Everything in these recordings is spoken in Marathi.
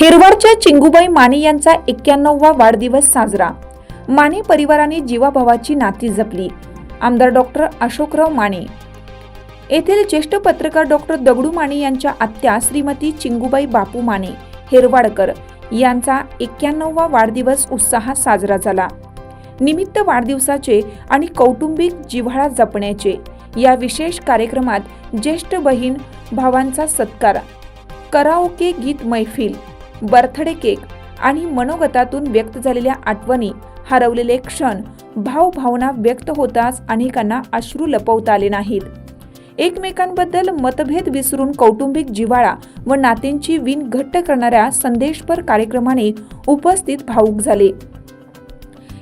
हिरवडच्या चिंगूबाई माने यांचा एक्क्याण्णववा वाढदिवस साजरा. माने परिवाराने जीवाभावाची नाती जपली. आमदार डॉक्टर अशोकराव माने. येथील ज्येष्ठ पत्रकार डॉक्टर दगडू माने यांच्या आत्या श्रीमती चिंगूबाई बापू माने हेरवाडकर यांचा एक्क्याण्णववा वाढदिवस उत्साहात साजरा झाला. निमित्त वाढदिवसाचे आणि कौटुंबिक जिव्हाळा जपण्याचे या विशेष कार्यक्रमात ज्येष्ठ बहीण भावांचा सत्कार कराओके गीत मैफिल बर्थडे केक आणि मनोगतातून व्यक्त झालेल्या आठवणी हरवलेले क्षण भावभावना व्यक्त होताच अनेकांना अश्रू लपवता आले नाहीत. एकमेकांबद्दल मतभेद विसरून कौटुंबिक जिव्हाळा व नात्यांची विण घट्ट करणाऱ्या संदेशपर कार्यक्रमाने उपस्थित भाऊक झाले.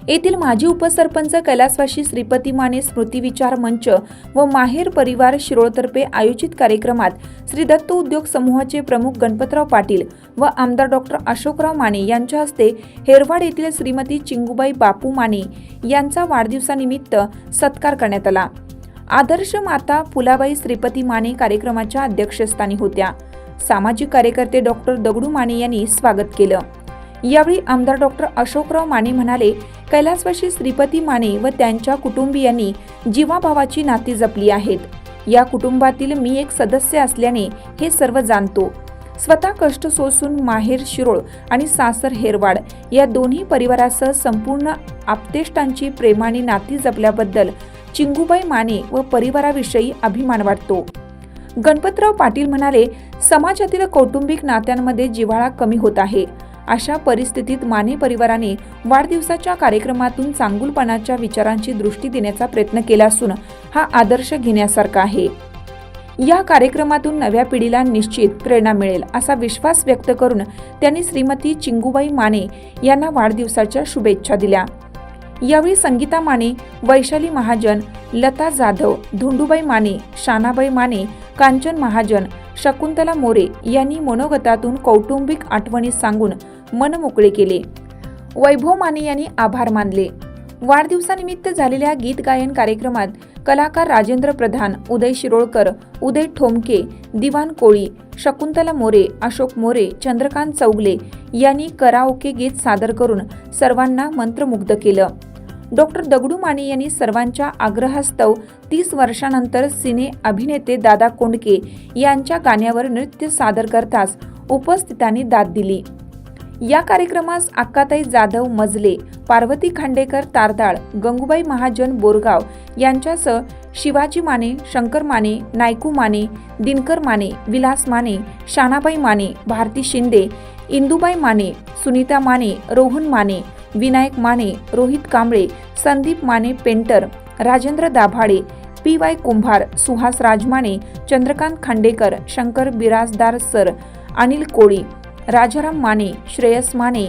येथील माजी उपसरपंच कैलासवाशी श्रीपती माने स्मृती विचार मंच व माहेर परिवार शिरोळतर्फे आयोजित कार्यक्रमात श्री दत्त उद्योग समूहाचे प्रमुख गणपतराव पाटील व आमदार डॉक्टर अशोकराव माने यांच्या हस्ते हेरवाड येथील श्रीमती चिंगूबाई बापू माने यांचा वाढदिवसानिमित्त सत्कार करण्यात आला. आदर्श माता फुलाबाई श्रीपती माने कार्यक्रमाच्या अध्यक्षस्थानी होत्या. सामाजिक कार्यकर्ते डॉक्टर दगडू माने यांनी स्वागत केलं. यावेळी आमदार डॉक्टर अशोकराव माने म्हणाले कैलासवाशी श्रीपती माने व त्यांच्या कुटुंबियांनी जीवाभावाची नाती जपली आहेत. या कुटुंबातील मी एक सदस्य असल्याने हे सर्व जाणतो. स्वतः कष्ट सोसून माहेर शिरोळ आणि सासर हेरवाड या दोन्ही परिवारासह संपूर्ण आप्तेष्टांची प्रेमाने नाती जपल्याबद्दल चिंगूबाई माने व परिवाराविषयी अभिमान वाटतो. गणपतराव पाटील म्हणाले समाजातील कौटुंबिक नात्यांमध्ये जिव्हाळा कमी होत आहे. अशा परिस्थितीत माने परिवाराने वाढदिवसाच्या कार्यक्रमातून चांगुलपणाच्या विचारांची दृष्टी देण्याचा प्रयत्न केला असून हा आदर्श घेण्यासारखा आहे. या कार्यक्रमातून नव्या पिढीला निश्चित प्रेरणा मिळेल असा विश्वास व्यक्त करून त्यांनी श्रीमती चिंगूबाई माने यांना वाढदिवसाच्या शुभेच्छा दिल्या. यावेळी संगीता माने वैशाली महाजन लता जाधव धुंडूबाई माने शानाबाई माने कांचन महाजन शकुंतला मोरे यांनी मनोगतातून कौटुंबिक आठवणी सांगून मन मोकळे केले. वैभव माने यांनी आभार मानले. वाढदिवसानिमित्त झालेल्या गीत गायन कार्यक्रमात कलाकार राजेंद्र प्रधान उदय शिरोळकर उदय ठोमके दिवान कोळी शकुंतला मोरे अशोक मोरे चंद्रकांत चौगले यांनी कराओके गीत सादर करून सर्वांना मंत्रमुग्ध केलं. डॉक्टर दगडू माने यांनी सर्वांच्या आग्रहास्तव तीस वर्षानंतर सिने अभिनेते दादा कोंडके यांच्या गाण्यावर नृत्य सादर करताच उपस्थितांनी दाद दिली. या कार्यक्रमास अक्काताई जाधव मजले पार्वती खांडेकर तारदाळ गंगूबाई महाजन बोरगाव यांच्यासह Shivaji Mane Shankar Mane Nayku Mane Dinkar Mane Vilas Mane Shanabai Mane Bharati Shinde Indubai Mane Sunita Mane Rohan Mane Vinayak Mane Rohit Kamble Sandeep Mane painter Rajendra Dabhade P Y Kumbhar Suhas Rajmane Chandrakant Khandekar Shankar Biradar sir Anil Koli Rajaram Mane Shreyas Mane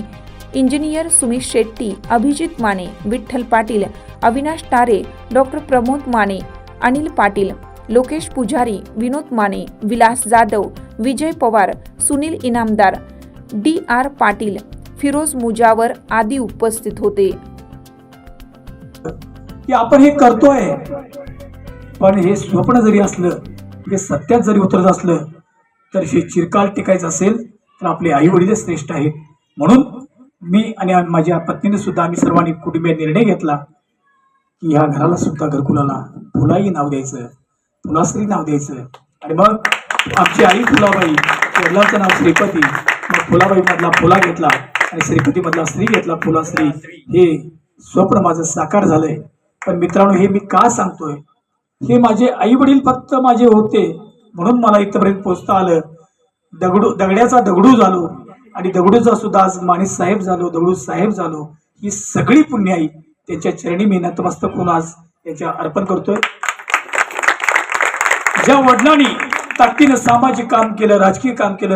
engineer Sumit Shetty Abhijit Mane Vitthal Patil Avinash Tare doctor Pramod Mane Anil Patil Lokesh Pujari Vinod Mane Vilas Jadhav Vijay Pawar Sunil Inamdar D R Patil Firoz Mujawar आदी उपस्थित होते. की आपण हे करतोय पण हे स्वप्न जरी असलं हे सत्यात जरी उतरत असलं तर हे चिरकाल टिकायचं असेल तर आपले आई वडील श्रेष्ठ आहेत. म्हणून मी आणि माझ्या पत्नीने सुद्धा आम्ही सर्वांनी कुटुंबीय निर्णय घेतला की ह्या घराला सुद्धा घरकुलाला फुलाई नाव द्यायचं फुलाश्री नाव द्यायचं. आणि मग आमची आई फुलाबाई वडिलांचं नाव श्रीपती मग फुलाबाई मधला फुला घेतला. आणि श्रीपतीमधला स्त्री घेतला फुलाश्री हे स्वप्न माझं साकार झालंय. पण मित्रांनो हे मी का सांगतोय? हे माझे आई वडील फक्त माझे होते म्हणून मला इथपर्यंत पोचता आलं. दगडू दगड्याचा दगडू झालो आणि दगडूचा सुद्धा आज माणिस साहेब झालो दगडू साहेब झालो. ही सगळी पुण्याई त्यांच्या चरणी मी नतमस्तक होऊन आज त्यांच्या अर्पण करतोय. ज्या वडिलांनी ताकदीनं सामाजिक काम केलं राजकीय काम केलं